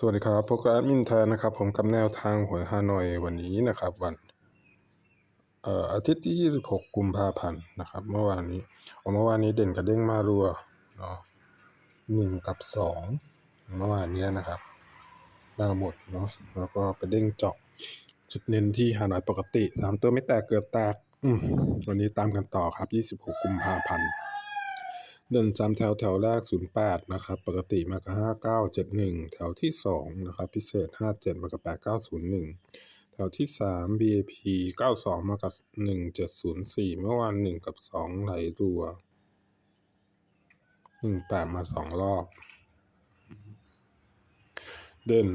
สวัสดีครับพบกับแอดมินแทนนะครับ ผมกับแนวทางหวยฮานอยวันนี้นะครับ วันเอ่ออาทิตย์ที่ 26 กุมภาพันธ์นะครับ เมื่อวานนี้เมื่อวานนี้เด่นกระเด้งมารัวเนาะหนึ่งกับสองเมื่อวานนี้นะครับมาวหมดเนาะแล้วก็ไปเด้งเจาะจุดเน้นที่ฮานอยปกติสามตัวไม่แตกเกือบแตกอืวันนี้ตามกันต่อครับ 26 กุมภาพันธ์ เดินซ้ำแถวแถวแรก 08 นะครับ ปกติมากับ 5971 แถวที่ 2 นะครับ พิเศษ 57 มากับ 8901 แถวที่ 3 BAP 92 มากับ 1704 เมื่อวาน 1 กับ 2 ไหลรัว 18 มา 2 รอบ เด่น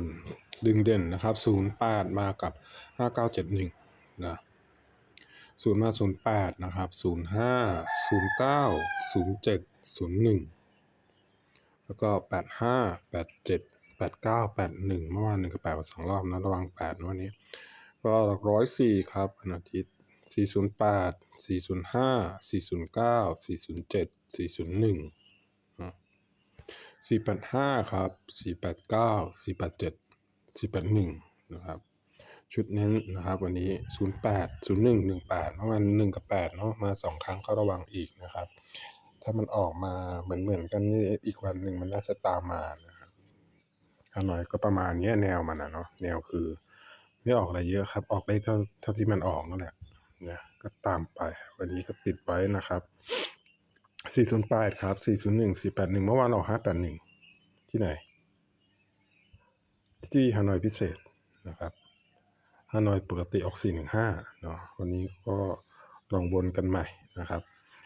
ดึงเด่นนะครับ 08 มากับ 5971 นะ ศูนย์มาศูนย์แปดนะครับศูนย์ห้าศูนย์เก้าศูนย์เจ็ดศูนย์หนึ่งแล้วก็แปดห้าแปดเจ็ดแปดเก้าแปดหนึ่งเมื่อวานหนึ่งกับแปดมาสองรอบนะ ระวังแปดวันนี้ ก็ร้อยสี่ครับวันอาทิตย์สี่ศูนย์แปดสี่ศูนย์ห้าสี่ศูนย์เก้าสี่ศูนย์เจ็ดสี่ศูนย์หนึ่งสี่แปดห้าครับสี่แปดเก้าสี่แปดเจ็ดสี่แปดหนึ่งนะครับ ชุดเน้นนะครับ วันนี้ 08 01 18เมื่อวัน1 กับ 8 เนาะมา 2 ครั้งก็ระวังอีกนะครับ ถ้ามันออกมาเหมือนเหมือนกันนี่อีกวันหนึ่งมันน่าจะตามมานะครับฮานอยก็ประมาณนี้แนวมันนะเนาะแนวคือไม่ออกอะไรเยอะครับ ออกได้เท่าเท่าที่มันออกนั่นแหละนะก็ตามไป วันนี้ก็ติดไว้นะครับ 408 ครับ 401 481 เมื่อวานออก 581 ที่ไหน ที่ฮานอยพิเศษนะครับ ฮานอยปกติออก 415เนาะวันนี้ก็ลองวนกันใหม่นะครับ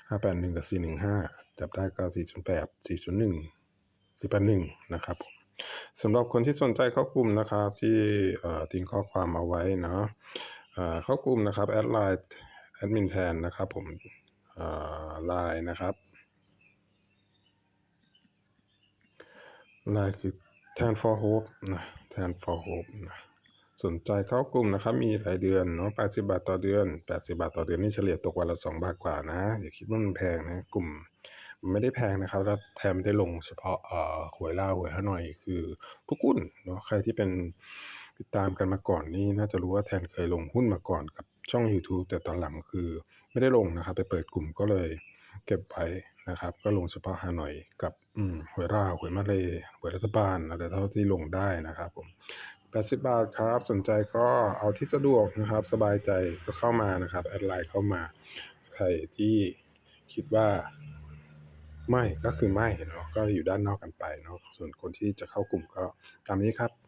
581 กับ 415 จับได้ก็ 408 401 481 นะครับสำหรับคนที่สนใจเข้ากลุ่มนะครับที่ทิ้งข้อความเอาไว้เนาะเข้ากลุ่มนะครับแอดไลน์แอดมินแทนนะครับผมไลน์นะครับไลน์คือแทน for hope นะแทน for hope นะ สนใจเข้ากลุ่มนะครับ มีรายเดือนเนาะ80 บาทต่อเดือน 80 บาทต่อเดือนนี่เฉลี่ยตกวันละ2บาทกว่านะอย่าคิดว่ามันแพงนะกลุ่มไม่ได้แพงนะครับแล้วแทนไม่ได้ลงเฉพาะเอ่อหวยล่าหวยฮานอยคือทุกหุ้นเนาะใครที่เป็นติดตามกันมาก่อนนี่น่าจะรู้ว่าแทนเคยลงหุ้นมาก่อนกับช่อง YouTube แต่ตอนหลังคือไม่ได้ลงนะครับ ไปเปิดกลุ่มก็เลยเก็บไว้นะครับ ก็ลงเฉพาะฮานอยกับอืมหวยล่าหวยมาเลยหวยรัฐบาลอะไรเท่าที่ลงได้นะครับผม 80 บาทครับ สนใจก็เอาที่สะดวกนะครับ สบายใจก็เข้ามานะครับ แอดไลน์เข้ามา ใครที่คิดว่าไม่ก็คือไม่เนาะก็อยู่ด้านนอกกันไปเนาะส่วนคนที่จะเข้ากลุ่มก็ตามนี้ครับ